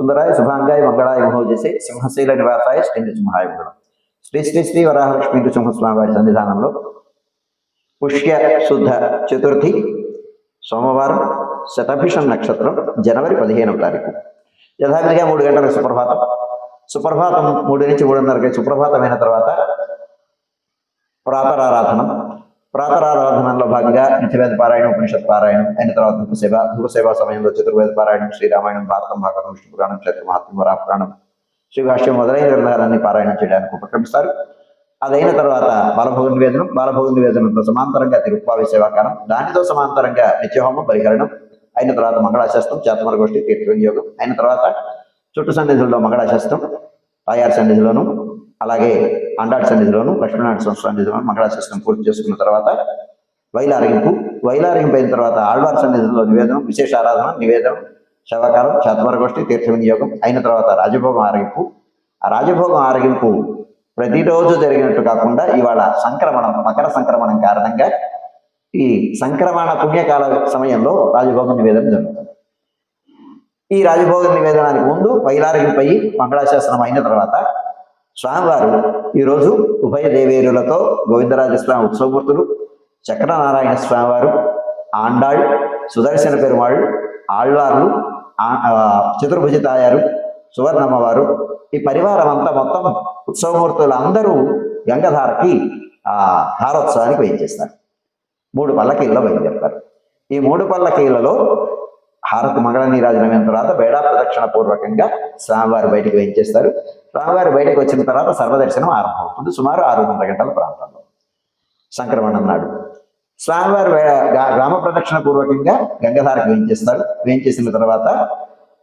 సుందరాయ శుభాంగాయ మంగళాయ మహో చేసే సింహశీల నివాసాయ శ్రీ సింహాయ మంగళం శ్రీ శ్రీ శ్రీ వరాహలక్ష్మీ నృసింహస్వామి వారి సన్నిధానంలో పుష్య శుద్ధ చతుర్థి సోమవారం శతభిషం నక్షత్రం జనవరి పదిహేనవ తారీఖు. యథావిధిగా మూడు గంటలకు సుప్రభాతం. సుప్రభాతం మూడు నుంచి మూడున్నరకి సుప్రభాతమైన తర్వాత ప్రాతరారాధనం. ప్రాతరారాధనలో భాగంగా నిత్యవేద పారాయణం ఉపనిషత్ పారాయణం అయిన తర్వాత ధూపసేవ ధూపసేవ సమయంలో చతుర్వేద పారాయణం శ్రీరామాయణం భారతం భాగవతం విష్ణు పురాణం క్షేత్ర మహాత్మ వరాపురాణం శ్రీభాష్యం మొదలైన గ్రంథాలన్నీ పారాయణం చేయడానికి ఉపక్రమిస్తారు. అదైన తర్వాత బాలభోగ నివేదనం బాలభోగ నివేదనంతో సమాంతరంగా తిరుప్పావి సేవాకారం దానితో సమాంతరంగా నిత్యహోమం పరిహరణం అయిన తర్వాత మంగళాశాస్త్రం చేతమర గోష్ఠి తీర్థ వినియోగం అయిన తర్వాత చుట్టు సన్నిధుల్లో మంగళాశాస్త్రం తాయారు సన్నిధిలోను అలాగే అండాటి సన్నిధిలోను లక్ష్మీనారాయణ సంస్థ సన్నిధిలోను మంగళాశాస్త్రం పూర్తి చేసుకున్న తర్వాత వైలారగింపు వైలారగింపు అయిన తర్వాత ఆళ్వార్ సన్నిధిలో నివేదనం విశేష ఆరాధన నివేదనం శవకాలం చాతవరగోష్ఠి తీర్థ వినియోగం అయిన తర్వాత రాజభోగం ఆరగింపు. ఆ రాజభోగం ఆరగింపు ప్రతిరోజు జరిగినట్టు కాకుండా ఇవాళ సంక్రమణం మకర సంక్రమణం కారణంగా ఈ సంక్రమణ పుణ్యకాల సమయంలో రాజభోగం నివేదన జరుగుతుంది. ఈ రాజభోగ నివేదనానికి ముందు వైలారగింపై మంగళాశాసనం అయిన తర్వాత స్వామివారు ఈరోజు ఉభయ దేవేరులతో గోవిందరాజస్వామి ఉత్సవమూర్తులు చక్రనారాయణ స్వామివారు ఆండాళ్ సుదర్శన పెరుమాళ్ళు ఆళ్వార్లు ఆ- చతుర్భుజ తాయారు సువర్ణమ్మవారు ఈ పరివారం అంతా మొత్తం ఉత్సవమూర్తులు అందరూ గంగధారకి ఆ ధారోత్సవానికి వేయించేస్తారు. మూడు పల్లకీల్లో బయలుదేరుతారు. ఈ మూడు పల్లకీలలో హారతి మంగళ నీరాజనం తర్వాత బేడా ప్రదక్షిణ పూర్వకంగా స్వామివారు బయటకు వేయించేస్తారు స్వామివారు బయటకు వచ్చిన తర్వాత సర్వదర్శనం ఆరంభమవుతుంది. సుమారు ఆరున్నర గంటల ప్రాంతంలో. సంక్రమణం నాడు. స్వామివారు గ్రామ ప్రదక్షిణ పూర్వకంగా గంగధారకు వేయించేస్తారు వేయించేసిన తర్వాత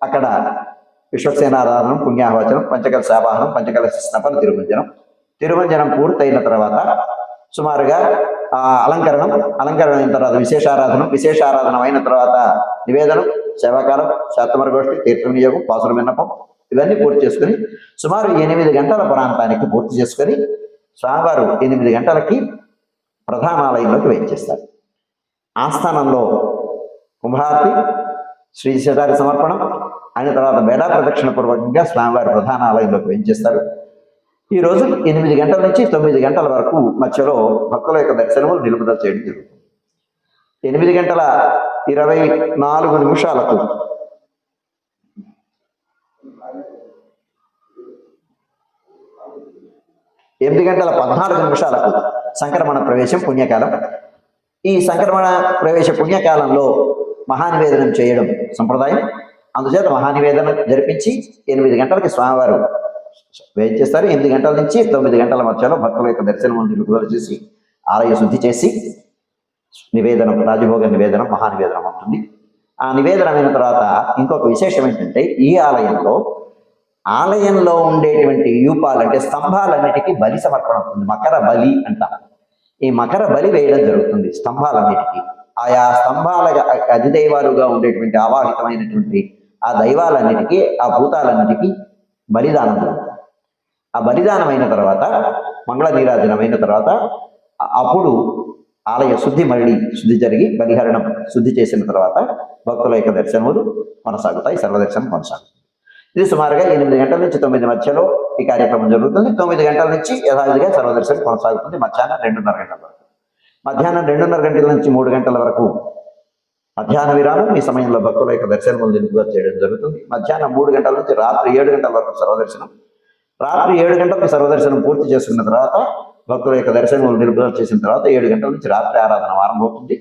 అక్కడ విశ్వసేనారాధనం పుణ్యాహవచనం పంచకల శాపాహనం పంచకల స్నపన తిరుమంజనం. తిరుమంజనం పూర్తయిన తర్వాత సుమారుగా అలంకరణం అలంకరణ అయిన తర్వాత విశేషారాధనం విశేషారాధనం అయిన తర్వాత నివేదనం సేవాకాలం శాతమర గోష్ఠి తీర్థ వినియోగం పాసుల విన్నపం ఇవన్నీ పూర్తి చేసుకుని సుమారు ఎనిమిది గంటల ప్రాంతానికి పూర్తి చేసుకొని స్వామివారు ఎనిమిది గంటలకి ప్రధానాలయంలోకి వేయించేస్తారు. ఆస్థానంలో కుంభారతి శ్రీ శతారి సమర్పణం అయిన తర్వాత బేడా ప్రదక్షిణ పూర్వకంగా స్వామివారి ప్రధాన ఆలయంలోకి వేయించేస్తారు. ఈ రోజు ఎనిమిది గంటల నుంచి తొమ్మిది గంటల వరకు మధ్యలో భక్తుల యొక్క దర్శనములు నిలుపుదల చేయడం జరుగుతుంది. ఎనిమిది గంటల ఇరవై నాలుగు నిమిషాలకు ఎనిమిది గంటల పద్నాలుగు నిమిషాలకు సంక్రమణ ప్రవేశం పుణ్యకాలం. ఈ సంక్రమణ ప్రవేశ పుణ్యకాలంలో మహానివేదనం చేయడం సంప్రదాయం. అందుచేత మహానివేదన జరిపించి ఎనిమిది గంటలకి స్వామివారు వెయిట్ చేస్తారు. ఎనిమిది గంటల నుంచి తొమ్మిది గంటల మధ్యలో భక్తుల యొక్క దర్శనం నిలుపుదల చేసి ఆలయ శుద్ధి చేసి నివేదనం రాజభోగ నివేదనం మహానివేదనం ఉంటుంది. ఆ నివేదనం అయిన తర్వాత ఇంకొక విశేషం ఏంటంటే ఈ ఆలయంలో ఆలయంలో ఉండేటువంటి యూపాలు అంటే స్తంభాలన్నిటికీ బలి సమర్పణ ఉంటుంది. మకర బలి అంటాం. ఈ మకర బలి వేయడం జరుగుతుంది స్తంభాలన్నిటికీ. ఆయా స్తంభాల అధిదైవాలుగా ఉండేటువంటి ఆవాహితమైనటువంటి ఆ దైవాలన్నిటికీ ఆ భూతాలన్నిటికీ బలిదానం జరుగుతుంది. ఆ బలిదానం అయిన తర్వాత మంగళ నీరాజనం అయిన తర్వాత అప్పుడు ఆలయ శుద్ధి మళ్ళీ శుద్ధి జరిగి బలిహరణం శుద్ధి చేసిన తర్వాత భక్తుల యొక్క దర్శనములు కొనసాగుతాయి సర్వదర్శనం కొనసాగుతుంది. ఇది సుమారుగా ఎనిమిది గంటల నుంచి తొమ్మిది మధ్యలో ఈ కార్యక్రమం జరుగుతుంది. తొమ్మిది గంటల నుంచి యథావిధిగా సర్వదర్శనం కొనసాగుతుంది. మధ్యాహ్నం రెండున్నర గంటల వరకు. మధ్యాహ్నం రెండున్నర గంటల నుంచి మూడు గంటల వరకు మధ్యాహ్న విరామం ఈ సమయంలో భక్తుల యొక్క దర్శనములు నిలుపుగా చేయడం జరుగుతుంది. మధ్యాహ్నం మూడు గంటల నుంచి రాత్రి ఏడు గంటల వరకు సర్వదర్శనం రాత్రి ఏడు గంటలకు సర్వదర్శనం పూర్తి చేసుకున్న తర్వాత భక్తుల యొక్క దర్శనములు నిలుపుదల చేసిన తర్వాత ఏడు గంటల నుంచి రాత్రి ఆరాధన ఆరంభమవుతుంది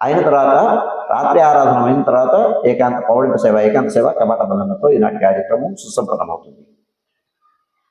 అయిన తర్వాత రాత్రి ఆరాధన అయిన తర్వాత ఏకాంత పౌళిక సేవ ఏకాంత సేవ కబాట బంధనతో ఈనాటి కార్యక్రమం సుసంపన్నమవుతుంది.